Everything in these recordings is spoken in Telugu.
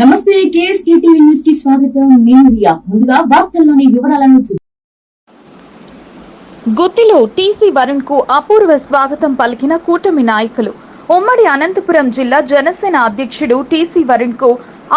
నమస్తే కేఎస్కే టీవీ న్యూస్కి స్వాగతం. నేను రియా. ముందుగా వార్తల్లోని వివరాలను గుత్తిలో టీసీ వరుణ్కు అపూర్వ స్వాగతం పలికిన కూటమి నాయకులు. ఉమ్మడి అనంతపురం జిల్లా జనసేన అధ్యక్షుడు టీసీ వరుణ్కు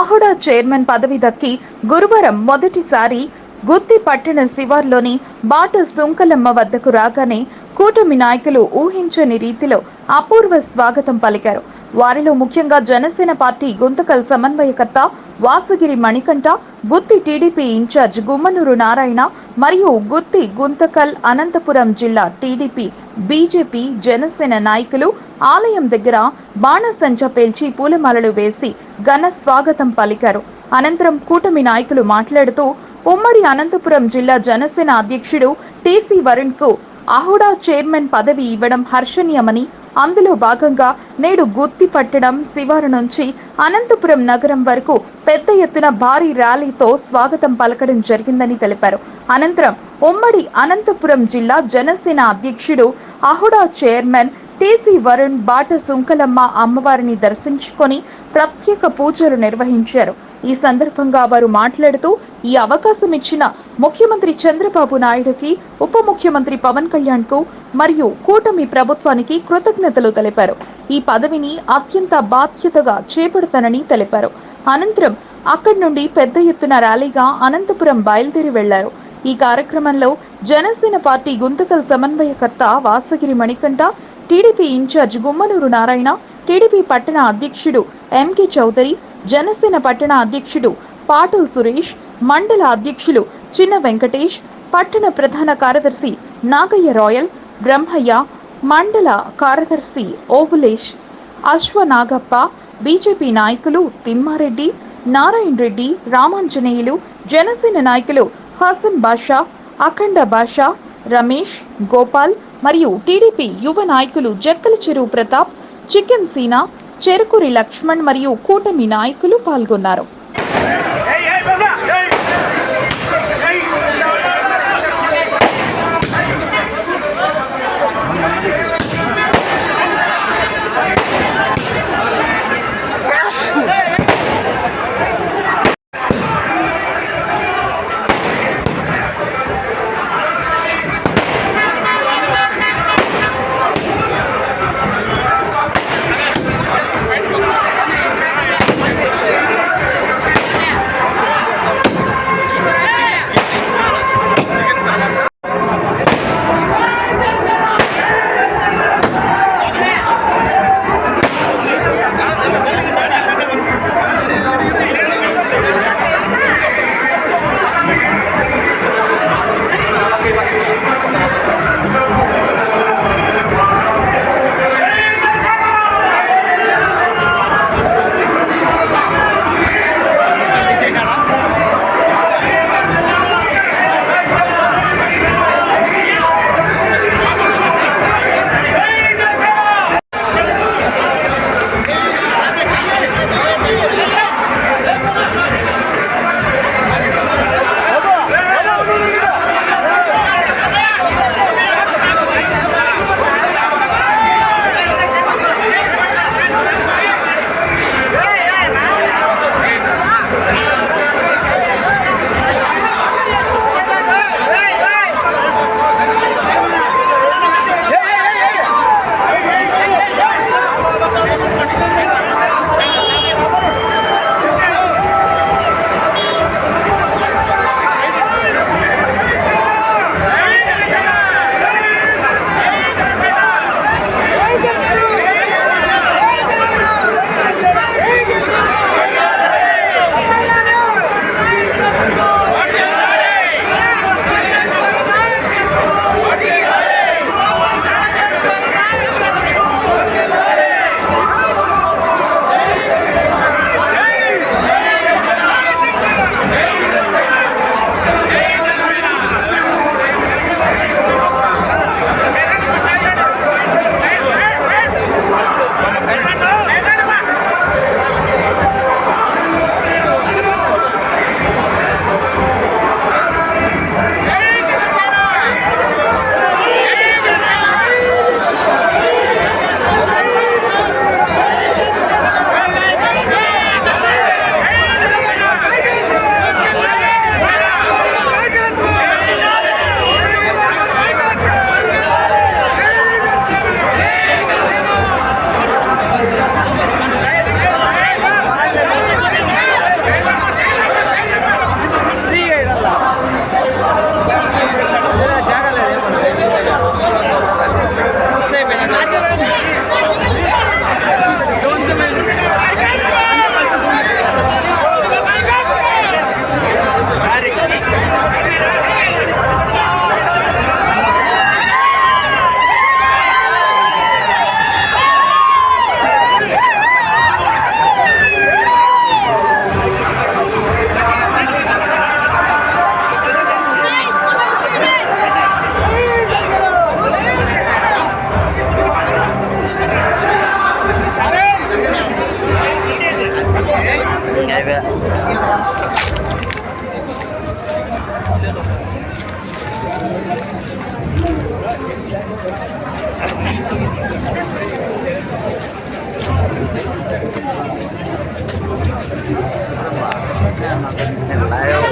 అహుడా చైర్మన్ పదవి దక్కి గురువారం మొదటిసారి గుత్తి పట్టణ శివార్లోని బాట సుంకలమ్మ వద్దకు రాగానే కూటమి నాయకులు ఊహించని రీతిలో అపూర్వ స్వాగతం పలికారు. వారిలో ముఖ్యంగా జనసేన పార్టీ గుంతకల్ సమన్వయకర్త వాసగిరి మణికంఠ గుత్తి టీడీపీ ఇన్ఛార్జ్ గుమ్మనూరు నారాయణ మరియు గుత్తి గుంతకల్ అనంతపురం జిల్లా టీడీపీ బీజేపీ జనసేన నాయకులు ఆలయం దగ్గర బాణసంచ పేల్చి పూలమాలలు వేసి ఘన స్వాగతం పలికారు. అనంతరం కూటమి నాయకులు మాట్లాడుతూ ఉమ్మడి అనంతపురం జిల్లా జనసేన అధ్యక్షుడు టీసీ వరుణ్కు అహుడా చైర్మన్ పదవి ఇవ్వడం హర్షణీయమని అందులో భాగంగా నేడు గుత్తి పట్టడం శివారు నుంచి అనంతపురం నగరం వరకు పెద్ద ఎత్తున భారీ ర్యాలీతో స్వాగతం పలకడం జరిగిందని తెలిపారు. అనంతరం ఉమ్మడి అనంతపురం జిల్లా జనసేన అధ్యక్షుడు అహుడా చైర్మన్ టీసీ వరుణ్ బాట సుంకలమ్మ అమ్మవారిని దర్శించుకొని ప్రత్యేక పూజలు నిర్వహించారు. ఈ సందర్భంగా వారు మాట్లాడుతూ ఈ అవకాశం ఇచ్చిన ముఖ్యమంత్రి చంద్రబాబు నాయుడుకి ఉప ముఖ్యమంత్రి పవన్ కళ్యాణ్కు మరియు కూటమి ప్రభుత్వానికి కృతజ్ఞతలు తెలిపారు. ఈ పదవిని అత్యంత బాధ్యతగా చేపడతానని తెలిపారు. అనంతరం అక్కడి నుండి పెద్ద ఎత్తున ర్యాలీగా అనంతపురం బయలుదేరి వెళ్ళారు. ఈ కార్యక్రమంలో జనసేన పార్టీ గుంతకల్ సమన్వయకర్త Vasagiri Manikantha TDP in-charge Gummanur Narayana TDP పట్టణ అధ్యక్షుడు ఎంకే చౌదరి జనసేన పట్టణ అధ్యక్షుడు పాటల్ సురేష్ మండల అధ్యక్షులు చిన్న వెంకటేష్ పట్టణ ప్రధాన కార్యదర్శి నాగయ్య రాయల్ బ్రహ్మయ్య మండల కార్యదర్శి ఓబులేష్ అశ్వనాగప్ప బీజేపీ నాయకులు తిమ్మారెడ్డి నారాయణ రెడ్డి రామాంజనేయులు జనసేన నాయకులు హసన్ బాషా అఖండ బాషా రమేష్ గోపాల్ మరియు టీడీపీ యువ నాయకులు జక్కల చెరువు ప్రతాప్ చికెన్ సీనా చెరుకురి లక్ష్మణ్ మరియు కూటమి నాయకులు పాల్గొన్నారు. 今天来哦。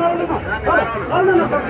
Anlamadım.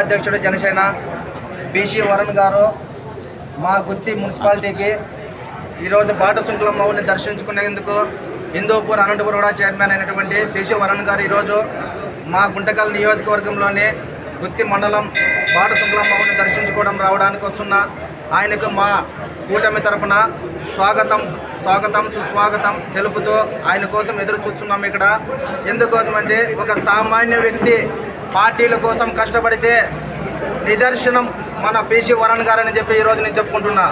అధ్యక్షుడు జనసేన బీసీ వరుణ్ గారు మా గుత్తి మున్సిపాలిటీకి ఈరోజు బాట శుంకులమ్మని దర్శించుకునేందుకు హిందూపూర్ అనంతపురం కూడా చైర్మన్ అయినటువంటి బీసీ వరుణ్ గారు ఈరోజు మా గుంటకల్ నియోజకవర్గంలోని గుత్తి మండలం బాట శుంకులమ్మని దర్శించుకోవడం రావడానికి వస్తున్న ఆయనకు మా కూటమి తరపున స్వాగతం స్వాగతం సుస్వాగతం తెలుపుతూ ఆయన కోసం ఎదురు చూస్తున్నాం ఇక్కడ. ఎందుకోసమంటే ఒక సామాన్య వ్యక్తి పార్టీల కోసం కష్టపడితే నిదర్శనం మన పీసీ వరణ్ గారు అని చెప్పి ఈరోజు నేను చెప్పుకుంటున్నా.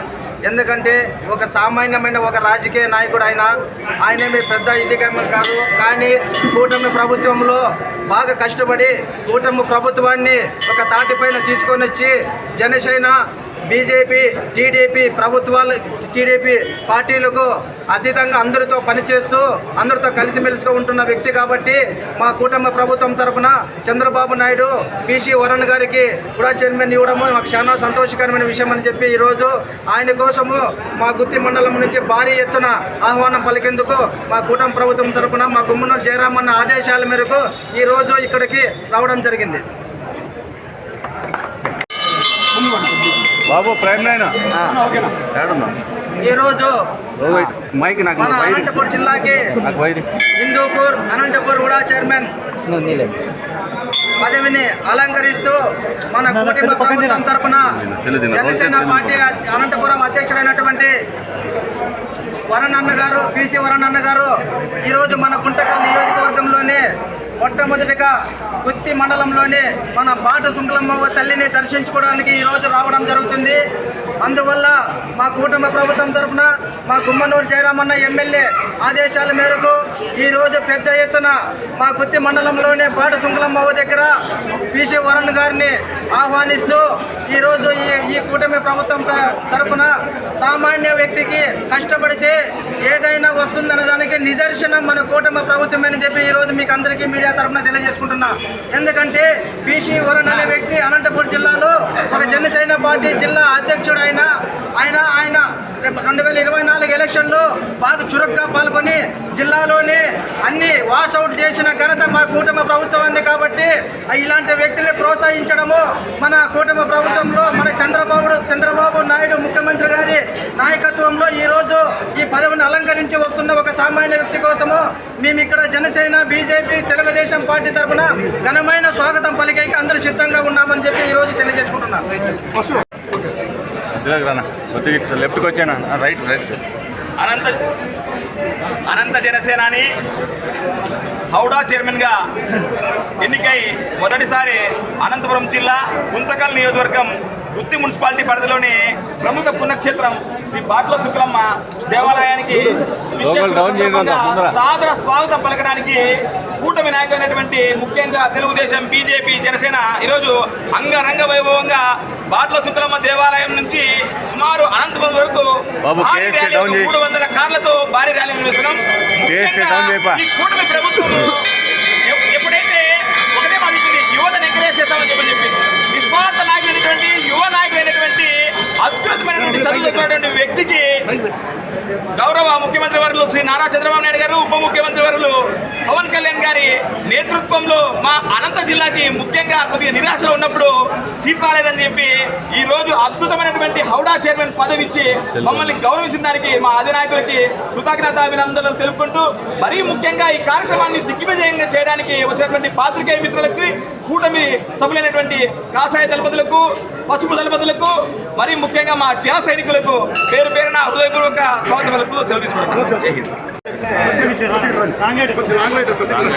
ఎందుకంటే ఒక సామాన్యమైన ఒక రాజకీయ నాయకుడు ఆయన ఆయనేమి పెద్ద ఇదిగమ్మ కాదు. కానీ కూటమి ప్రభుత్వంలో బాగా కష్టపడి కూటమి ప్రభుత్వాన్ని ఒక తాటిపైన తీసుకొని వచ్చి జనసేన బీజేపీ టీడీపీ ప్రభుత్వాలు టీడీపీ పార్టీలకు అతీతంగా అందరితో పనిచేస్తూ అందరితో కలిసిమెలిసిగా ఉంటున్న వ్యక్తి కాబట్టి మా కుటుంబ ప్రభుత్వం తరపున చంద్రబాబు నాయుడు బీసీ వరుణ్ గారికి కూడా చైర్మన్ ఇవ్వడము మాకు చాలా సంతోషకరమైన విషయం అని చెప్పి ఈరోజు ఆయన కోసము మా గుత్తి మండలం నుంచి భారీ ఎత్తున ఆహ్వానం పలికేందుకు మా కుటుంబ ప్రభుత్వం తరపున మా గుమ్మనూరు జయరామన్న ఆదేశాల మేరకు ఈరోజు ఇక్కడికి రావడం జరిగింది. బాబు ప్రైమ్ నైన్ ఏడున్నా? ఈరోజు మైక్ నాకు మన అనంతపురం జిల్లాకి హిందూపూర్ అనంతపూర్ కూడా చైర్మన్ పదవిని అలంకరిస్తూ మన కుటుంబ ప్రభుత్వం తరపున జనసేన పార్టీ అనంతపురం అధ్యక్షుడైనటువంటి వరణ్ అన్న గారు పిసి వరణ్ అన్న గారు ఈరోజు మన గుంటకల్ నియోజకవర్గంలోనే మొట్టమొదటిగా గుత్తి మండలంలోనే మన బాట సుంకులమ్మ తల్లిని దర్శించుకోవడానికి ఈరోజు రావడం జరుగుతుంది. అందువల్ల మా కుటుంబ ప్రభుత్వం తరఫున మా గుమ్మనూరు జయరామన్న ఎమ్మెల్యే ఆదేశాల మేరకు ఈరోజు పెద్ద ఎత్తున మా గుత్తి మండలంలోనే బాట దగ్గర పిసి వరణ్ గారిని ఆహ్వానిస్తూ ఈరోజు ఈ ఈ కూటమి ప్రభుత్వం తరఫున తరపున సామాన్య వ్యక్తికి కష్టపడితే ఏదైనా వస్తుందన్న దానికి నిదర్శనం మన కూటమి ప్రభుత్వమని చెప్పి ఈరోజు మీకు అందరికీ మీడియా తరఫున తెలియజేసుకుంటున్నా. ఎందుకంటే పీసీ వరణ్ అనే వ్యక్తి అనంతపురం జిల్లాలో ఒక జనసేన పార్టీ జిల్లా అధ్యక్షుడు ఆయన ఆయన ఆయన రెండు వేల ఇరవై నాలుగు ఎలక్షన్లో బాగా చురుగ్గా పాల్గొని జిల్లాలోని అన్ని వాష్ అవుట్ చేసిన ఘనత మా కూటమి ప్రభుత్వం ఉంది కాబట్టి ఇలాంటి వ్యక్తుల్ని ప్రోత్సహించడము మన కూటమి ప్రభుత్వంలో మన చంద్రబాబు చంద్రబాబు నాయుడు ముఖ్యమంత్రి గారి నాయకత్వంలో ఈ రోజు ఈ పదవిని అలంకరించి వస్తున్న ఒక సామాన్య వ్యక్తి కోసము మేము ఇక్కడ జనసేన బీజేపీ తెలుగుదేశం పార్టీ తరఫున ఘనమైన స్వాగతం పలికేకి అందరూ సిద్ధంగా ఉన్నామని చెప్పి ఈ రోజు తెలియజేసుకుంటున్నాం. ఇదిలోకి రానా కొద్దిగా లెఫ్ట్కి వచ్చాను రైట్ రైట్ అనంత అనంత జనసేనాని హౌడా చైర్మన్గా ఎన్నికై మొదటిసారి అనంతపురం జిల్లా గుంతకల్ నియోజకవర్గం గుత్తి మున్సిపాలిటీ పరిధిలోని ప్రముఖ పుణ్యక్షేత్రం శ్రీ బాట్ల శుక్లమ్మ దేవాలయానికి. సాదర స్వాగతం పలకడానికి కూటమి నాయకులైనటువంటి ముఖ్యంగా తెలుగుదేశం బీజేపీ జనసేన ఈరోజు అంగరంగ వైభవంగా బాట్ల శుక్లమ్మ దేవాలయం నుంచి సుమారు అనంతపురం వరకు. మూడు వందల కార్లతో భారీ ర్యాలీ నిర్వహిస్తున్నాం కూటమి ప్రభుత్వం చదువుతున్నటువంటి వ్యక్తికి గౌరవ ముఖ్యమంత్రి వర్యులు శ్రీ నారా చంద్రబాబు నాయుడు గారు ఉప ముఖ్యమంత్రి వర్యులు పవన్ కళ్యాణ్ గారి నేతృత్వంలో మా అనంత జిల్లాకి ముఖ్యంగా కొద్దిగా నిరాశలో ఉన్నప్పుడు సీట్ రాలేదని చెప్పి ఈ రోజు అద్భుతమైనటువంటి హౌడా చైర్మన్ పదవి ఇచ్చి మమ్మల్ని గౌరవించిన దానికి మా అధినాయకులకి కృతజ్ఞత అభినందనలు తెలుపుకుంటూ మరీ ముఖ్యంగా ఈ కార్యక్రమాన్ని దిగ్విజయంగా చేయడానికి వచ్చినటువంటి పాత్రికేయ మిత్రులకి కూటమి సభ్యులైనటువంటి కాషాయ దళపతులకు పసుపు దళపతులకు మరి ముఖ్యంగా మా జన సైనికులకు పేరు పేరున హృదయపూర్వక స్వాగతం పలుకుతూ సెలవు.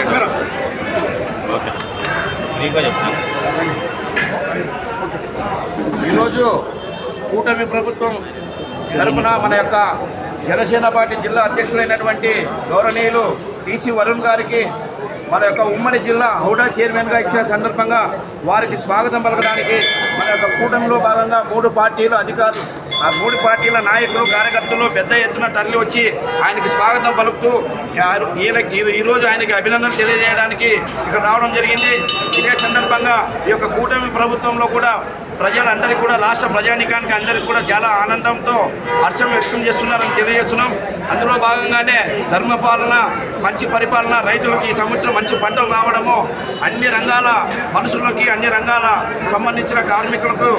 కెమెరా. ఈరోజు కూటమి ప్రభుత్వం తరపున మన యొక్క జనసేన పార్టీ జిల్లా అధ్యక్షులైనటువంటి గౌరవనీయులు టీసీ వరుణ్ గారికి మన యొక్క ఉమ్మడి జిల్లా హౌడా చైర్మన్గా ఇచ్చిన సందర్భంగా వారికి స్వాగతం పలకడానికి మన యొక్క కూటమిలో భాగంగా మూడు పార్టీలు అధికారులు ఆ మూడు పార్టీల నాయకులు కార్యకర్తలు పెద్ద ఎత్తున తరలి వచ్చి ఆయనకి స్వాగతం పలుకుతూ ఈయన- ఈ- ఈరోజు ఆయనకి అభినందనలు తెలియజేయడానికి ఇక్కడ రావడం జరిగింది. ఇదే సందర్భంగా ఈ యొక్క కూటమి ప్రభుత్వంలో కూడా ప్రజలందరికీ కూడా రాష్ట్ర ప్రజానికానికి అందరికీ కూడా చాలా ఆనందంతో హర్షం వ్యక్తం చేస్తున్నారని తెలియజేస్తున్నాం. అందులో భాగంగానే ధర్మపాలన మంచి పరిపాలన రైతులకు ఈ సంవత్సరం మంచి పంటలు రావడము అన్ని రంగాల మనుషులకి అన్ని రంగాల సంబంధించిన కార్మికులకు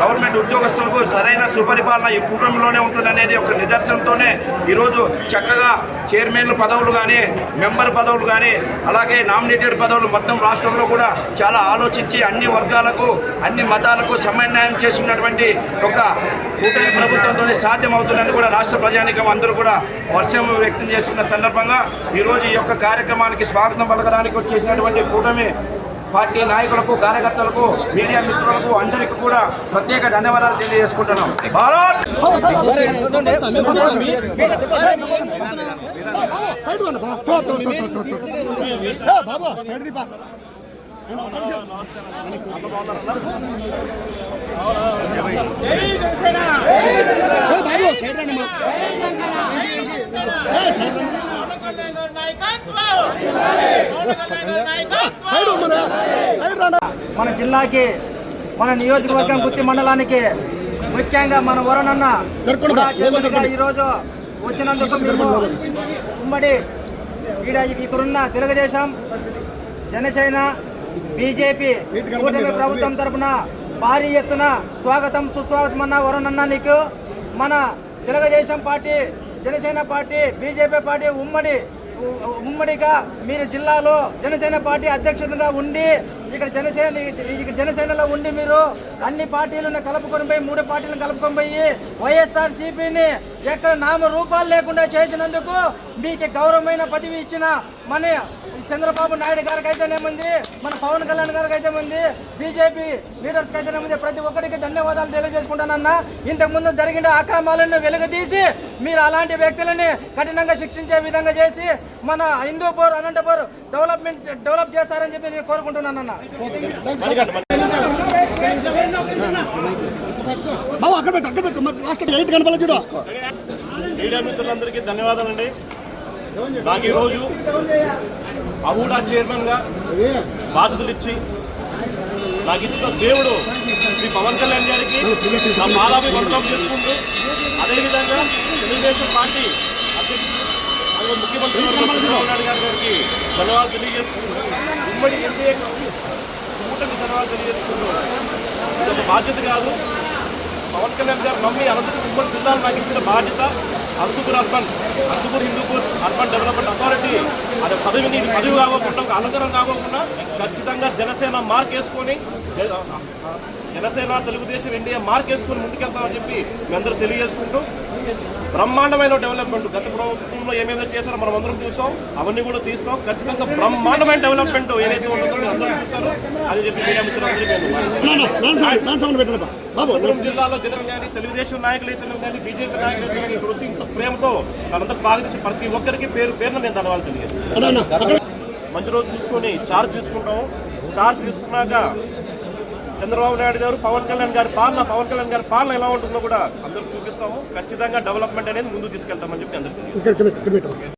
గవర్నమెంట్ ఉద్యోగస్తులకు సరైన సుపరిపాలన ఈ కుటుంబంలోనే ఉంటుందనేది ఒక నిదర్శనంతోనే ఈరోజు చక్కగా చైర్మన్ల పదవులు కానీ మెంబర్ పదవులు కానీ అలాగే నామినేటెడ్ పదవులు మొత్తం రాష్ట్రంలో కూడా చాలా ఆలోచించి అన్ని వర్గాలకు అన్ని మతాలకు సమన్వయం చేస్తున్నటువంటి ఒక కూటమి ప్రభుత్వంతోనే సాధ్యమవుతుందని కూడా రాష్ట్ర ప్రజానికం అందరూ కూడా వర్షం వ్యక్తం చేస్తున్న సందర్భంగా ఈరోజు ఈ యొక్క కార్యక్రమానికి స్వాగతం పలకడానికి వచ్చేసినటువంటి కూటమి పార్టీ నాయకులకు కార్యకర్తలకు మీడియా మిత్రులకు అందరికీ కూడా ప్రత్యేక ధన్యవాదాలు తెలియజేసుకుంటున్నాం భారత్ బాబా సైడ్ ది బా. బాబు సైడ్ రండి. మన జిల్లాకి మన నియోజకవర్గం గుత్తి మండలానికి ముఖ్యంగా మన వరుణన్న ఈరోజు వచ్చినందుకు మేము ఉమ్మడి ఈడ ఇక్కడున్న తెలుగుదేశం జనసేన బీజేపీ కూటమి ప్రభుత్వం తరపున భారీ ఎత్తున స్వాగతం సుస్వాగతం అన్న వరుణన్న నీకు. మన Telugu Desam Party Janasena Party BJP party ఉమ్మడి ఉమ్మడిగా మీరు జిల్లాలో జనసేన పార్టీ అధ్యక్షుడిగా ఉండి ఇక్కడ జనసేన ఇక్కడ జనసేనలో ఉండి మీరు అన్ని పార్టీలను కలుపుకొని పోయి మూడు పార్టీలను కలుపుకొని పోయి వైఎస్ఆర్ సిపిని ఎక్కడ నామ రూపాలు లేకుండా చేసినందుకు మీకు గౌరవమైన పదవి ఇచ్చిన మన చంద్రబాబు నాయుడు గారికి అయితేనేముంది మన పవన్ కళ్యాణ్ గారికి అయితే ఉంది బీజేపీ లీడర్స్కి అయితేనేముంది ప్రతి ఒక్కరికి ధన్యవాదాలు తెలియజేసుకుంటానన్నా ఇంతకుముందు జరిగిన అక్రమాలను వెలుగుతీసి మీరు అలాంటి వ్యక్తులని కఠినంగా శిక్షించే విధంగా చేసి మన హిందూపూర్ అనంతపూర్ డెవలప్మెంట్ డెవలప్ చేస్తారని చెప్పి నేను కోరుకుంటున్నానన్నా బాబు అక్కడ పెట్టు అక్కడ పెట్టు. లాస్ట్ ఎయిట్ కనపాలి చూడు. మీడియా మిత్రులందరికీ ధన్యవాదాలండి. నాకు ఈరోజు అహూడా చైర్మన్గా? బాధ్యతలు ఇచ్చి నాకు ఇచ్చిన దేవుడు శ్రీ పవన్ కళ్యాణ్ గారికి నా పాలాభివందనం చేసుకుంటూ అదేవిధంగా తెలుగుదేశం పార్టీ అధ్యక్షుడు ముఖ్యమంత్రి చంద్రబాబు నాయుడు గారి గారికి ధన్యవాదాలు తెలియజేసుకుంటూ ఉమ్మడి ఎన్డీఏ కూటమి ధన్యవాదాలు తెలియజేసుకుంటూ ఇది ఒక బాధ్యత కాదు. పవన్ కళ్యాణ్ గారు మమ్మీ అనంతరం ఉమ్మడి జిల్లాలు నాకు ఇచ్చిన బాధ్యత. Anantapur urban Anantapur Hindupur urban development authority. అది పదవిని ఇది పదవి కాకోకుండా ఒక అలంకరణ కాకోకుండా ఖచ్చితంగా జనసేన మార్క్ వేసుకొని జనసేన తెలుగుదేశం ఎన్డీఏ మార్క్ వేసుకొని ముందుకెళ్తామని చెప్పి మీ అందరూ తెలియజేసుకుంటూ బ్రహ్మాండమైన డెవలప్మెంట్ గత ప్రభుత్వంలో ఏమేమి చేశారో మనం అందరం చూసాం. అవన్నీ కూడా తీస్తాం. ఖచ్చితంగా బ్రహ్మాండమైన డెవలప్మెంట్ ఏదైతే ఉంటుందో మీరు అందరూ చూస్తారు. అని చెప్పి మీడియా మిత్రులందరూ అనంతపురం జిల్లాలో జనం కానీ తెలుగుదేశం నాయకులైతే కానీ బీజేపీ నాయకులైతే కానీ ఇక్కడ వచ్చి ఇంత ప్రేమతో వాళ్ళందరూ స్వాగతించి ప్రతి ఒక్కరికి పేరు పేరున నేను ధన్యవాదాలు తెలియజేస్తాను మంచి రోజు చూసుకొని చార్జ్ తీసుకుంటాము. చార్జ్ తీసుకున్నాక చంద్రబాబు నాయుడు గారు పవన్ కళ్యాణ్ గారి పాలన పవన్ కళ్యాణ్ గారి పాలన ఎలా ఉంటుందో కూడా అందరికి చూపిస్తాము. ఖచ్చితంగా డెవలప్మెంట్ అనేది ముందుకు తీసుకెళ్తామని చెప్పి అందరికీ